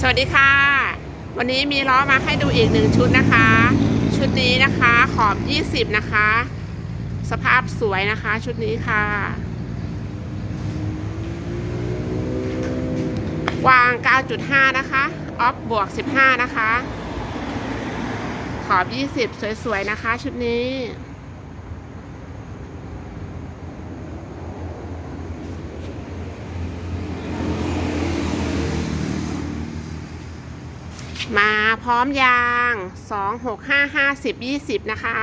สวัสดีค่ะ วันนี้มีล้อมาให้ดูอีกหนึ่งชุดนะคะ ชุดนี้นะคะขอบ 20 นะคะ สภาพสวยนะคะ ชุดนี้ค่ะ กว้าง 9.5 นะคะ ออฟบวก 15 นะคะ ขอบ 20 สวย ๆ นะคะ ชุดนี้ มาพร้อมยาง2 6 5 5 10 20นะคะ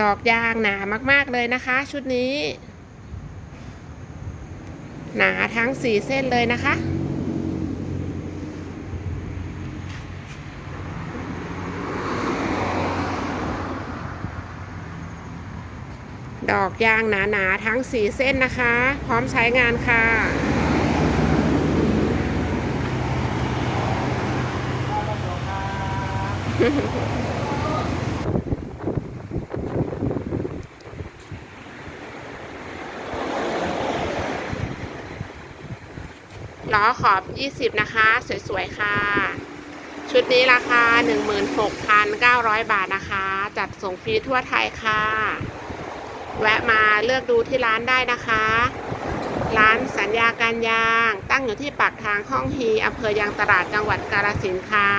ดอกยางหนามาก ๆ เลยนะคะ ชุดนี้ หนาทั้ง4เส้นเลยนะคะ ดอกยางหนาๆ ทั้ง4เส้นนะคะ พร้อมใช้งานค่ะ ล้อขอบ 20 นะคะ สวย ๆ ค่ะ ชุดนี้ราคา 16,900 บาทนะคะ จัดส่งฟรีทั่วไทยค่ะ แวะมาเลือกดูที่ร้านได้นะคะ ร้านสัญญาการยาง ตั้งอยู่ที่ปากทางห้องฮีอำเภอยางตลาดจังหวัดกาฬสินธุ์ค่ะ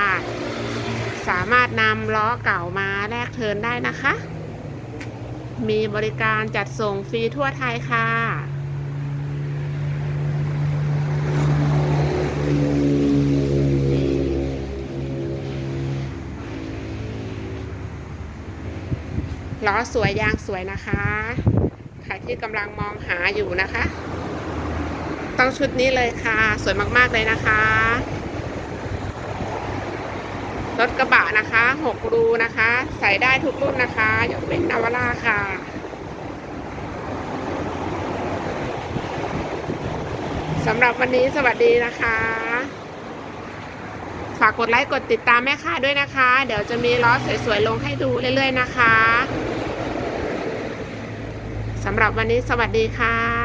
สามารถนำล้อเก่ามาแลกเทินได้นะคะ มีบริการจัดส่งฟรีทั่วไทยค่ะ ล้อสวยยางสวยนะคะใครที่กำลังมองหาอยู่นะคะ ต้องชุดนี้เลยค่ะ สวยมากๆเลยนะคะ รถกระบะนะคะ6รูนะคะ ใส่ได้ทุกรุ่นนะคะยกเว้นนาวาร่าค่ะสำหรับวันนี้สวัสดีนะคะ ฝากกดไลค์กดติดตามแม่ค้าด้วยนะคะ เดี๋ยวจะมีล้อสวยๆลงให้ดูเรื่อยๆนะคะสำหรับวันนี้สวัสดีค่ะ